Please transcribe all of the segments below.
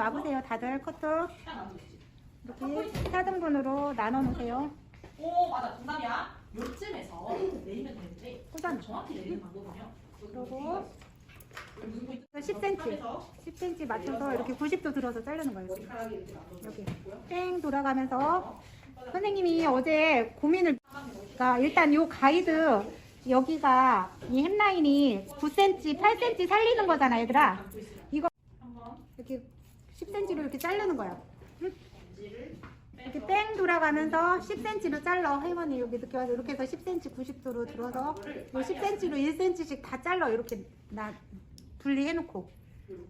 와보세요. 다들 커터. 이렇게 4등분으로 나눠 놓으세요. 오 맞아 정답이야. 요쯤에서 내리면 되는데. 정확히 내리는 방법은요. 그리고 무슨 포인트? 10cm. 하면서 10cm 맞춰서 이렇게 90도 들어서 자르는 거예요. 이렇게. 땡 돌아가면서 선생님이 어제 고민을 그러니까 일단 요 가이드 여기가 이 햄라인이 9cm, 8cm 살리는 거잖아, 얘들아. 이거 이렇게 10cm로 이렇게 자르는 거야. 전지를 이렇게 뺑 돌아가면서 10cm로 잘라. 할머니 여기 이렇게 와서 이렇게 해서 10cm 90도로 들어서 요 10cm로 1cm씩 다 잘라. 이렇게 나 분리해 놓고.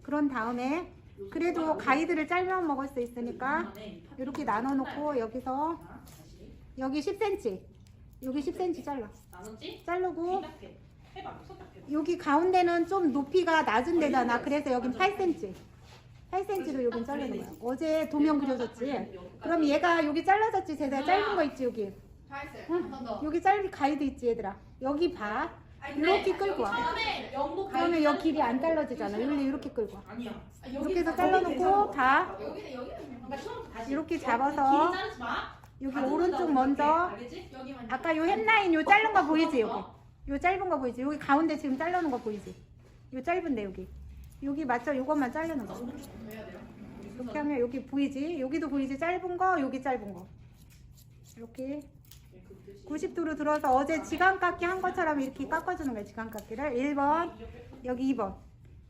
그런 다음에 그래도 가이드를 잘라 먹을 수 있으니까 이렇게 나눠 놓고 여기서 여기 10cm. 여기 10cm 잘라. 자르고. 여기 가운데는 좀 높이가 낮은 데잖아. 그래서 여긴 8cm. 8cm로 여긴 자르는 거야. 어제 도면 그려줬지. 그럼 얘가 여기 잘라졌지. 제대로 짧은 거 있지 여기. 응. 여기 짧은 가이드 있지 얘들아. 여기 봐. 이렇게 끌고 와. 처음에 그러면 여기 길이 안 잘라지잖아. 여기 이렇게 끌고 와. 아니야. 아, 이렇게 해서 잘라놓고 다 여기는 여기는 그러니까 처음 다시 이렇게 잡아서 길이 자르지 마. 여기 가슴 오른쪽 먼저 게, 알겠지? 여기만. 아까 요 햄라인 요 짧은 거 보이지 여기. 요 짧은 거 보이지? 여기 가운데 지금 잘라놓은 거 보이지? 요 짧은데 여기. 여기 맞죠? 요것만 자르는 거. 이렇게 하면 여기 보이지? 여기도 보이지? 짧은 거, 여기 짧은 거. 이렇게 90도로 들어서 어제 지간 깎기 한 것처럼 이렇게 깎아주는 거야, 지간 깎기를. 1번, 여기 2번.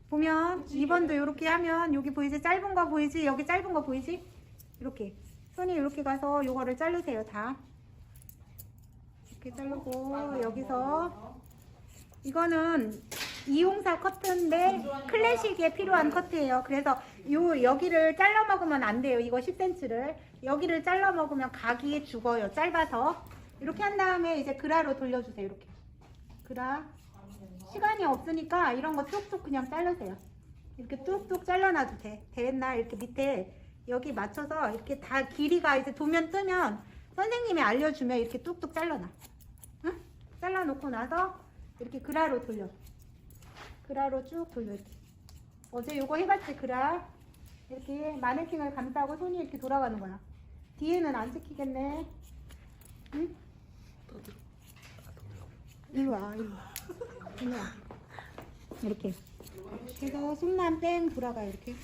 보면 2번도 이렇게 하면 여기 보이지? 짧은 거 보이지? 여기 짧은 거 보이지? 이렇게. 손이 이렇게 가서 요거를 자르세요, 다. 이렇게 자르고 여기서 이거는 이용사 커트인데 클래식에 필요한 커트예요. 그래서 요 여기를 잘라 먹으면 안 돼요. 이거 10cm를 여기를 잘라 먹으면 각이 죽어요. 짧아서 이렇게 한 다음에 이제 그라로 돌려주세요. 이렇게 그라 시간이 없으니까 이런 거 뚝뚝 그냥 자르세요. 이렇게 뚝뚝 잘라놔도 돼. 됐나 이렇게 밑에 여기 맞춰서 이렇게 다 길이가 이제 도면 뜨면 선생님이 알려주면 이렇게 뚝뚝 잘라놔. 응? 잘라놓고 나서 이렇게 그라로 돌려. 그라로 쭉 돌려 이렇게. 어제 요거 해봤지 그라. 이렇게 마네킹을 감싸고 손이 이렇게 돌아가는 거야. 뒤에는 안 찍히겠네. 응? 일로 와, 일로 와. 일로 와. 이렇게. 그래서 손만 뺑 돌아가 이렇게.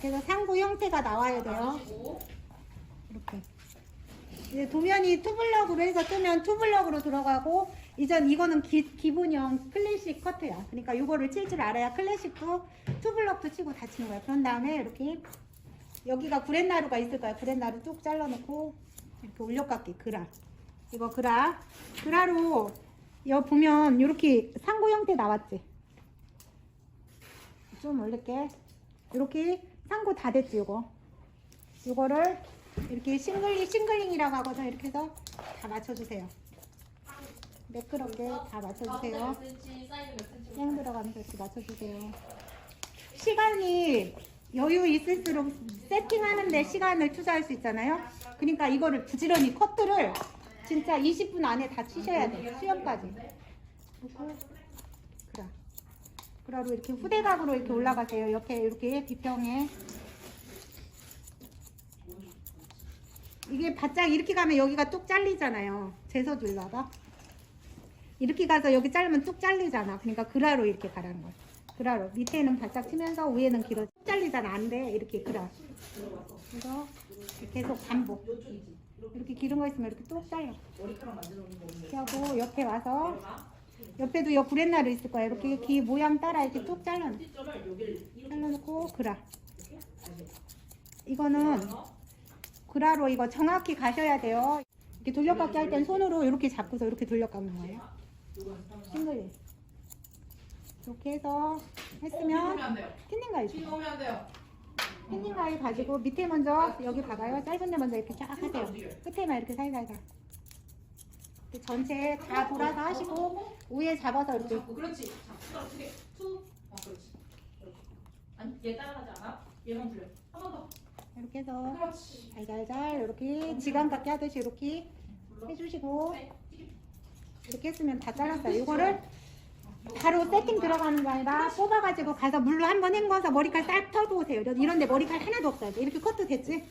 그래서 상부 형태가 나와야 돼요. 이렇게. 이제 도면이 투블럭으로 해서 뜨면 투블럭으로 들어가고 이전 이거는 기, 기본형 클래식 커트야. 그러니까 이거를 칠 줄 알아야 클래식도 투블럭도 치고 다 치는 거야. 그런 다음에 이렇게 여기가 구렛나루가 있을 거야. 구렛나루 뚝 잘라놓고 이렇게 올려깎기 그라. 이거 그라. 그라로 여기 보면 이렇게 상고 형태 나왔지. 좀 올릴게. 이렇게 상고 다 됐지 이거. 이거를 이렇게 싱글링 싱글링이라고 하거든. 이렇게 해서 다 맞춰주세요. 매끄럽게 다 맞춰주세요. 땡 들어가면서 이렇게 맞춰주세요. 시간이 여유 있을수록 세팅하는데 시간을 투자할 수 있잖아요. 그러니까 이거를 부지런히 커트를 진짜 20분 안에 다 치셔야 돼. 수염까지. 그라. 그라로 이렇게 후대각으로 이렇게 올라가세요. 옆에 이렇게 비평에. 이게 바짝 이렇게 가면 여기가 뚝 잘리잖아요. 재서 줄라봐. 이렇게 가서 여기 자르면 뚝 잘리잖아. 그러니까 그라로 이렇게 가라는 거야. 그라로. 밑에는 바짝 치면서 위에는 길어. 뚝 잘리잖아. 안 돼. 이렇게 그라. 그래서 계속 반복. 이렇게 기른 거 있으면 이렇게 뚝 잘려. 이렇게 하고 옆에 와서 옆에도 여 구렛나루 있을 거야. 이렇게 귀 모양 따라 이렇게 뚝 잘라. 시점을 여기를 이렇게 잘라놓고 그라. 이거는 그라로 이거 정확히 가셔야 돼요. 이렇게 돌려깎기 할 땐 손으로 이렇게 잡고서 이렇게 돌려깎는 거예요. 싱글리. 이렇게 해서 했으면. 캔닝 가위. 지금 오면 안 돼요. 캔닝 가위 가지고 밑에 먼저 여기 봐봐요. 짧은 데 먼저 이렇게 쫙 하세요. 끝에만 이렇게 살살살. 이렇게 전체 다 돌아서 하시고 위에 잡아서 이렇게 잡고 그렇지. 잡고 어떻게 투. 어 그렇지. 그렇지. 아니 얘 따라가지 않아? 얘만 들려. 한 번 더. 이렇게 해서 그렇지. 잘잘잘 이렇게 지간 깎기 하듯이 이렇게 눌러. 해주시고 네. 이렇게 했으면 다 잘랐어요. 이거를 바로 세팅 들어가는 거 아니라 뽑아가지고 가서 물로 한번 헹궈서 머리카락 싹 털고 오세요. 이런- 이런데 머리카락 하나도 없어요. 이렇게 컷도 됐지?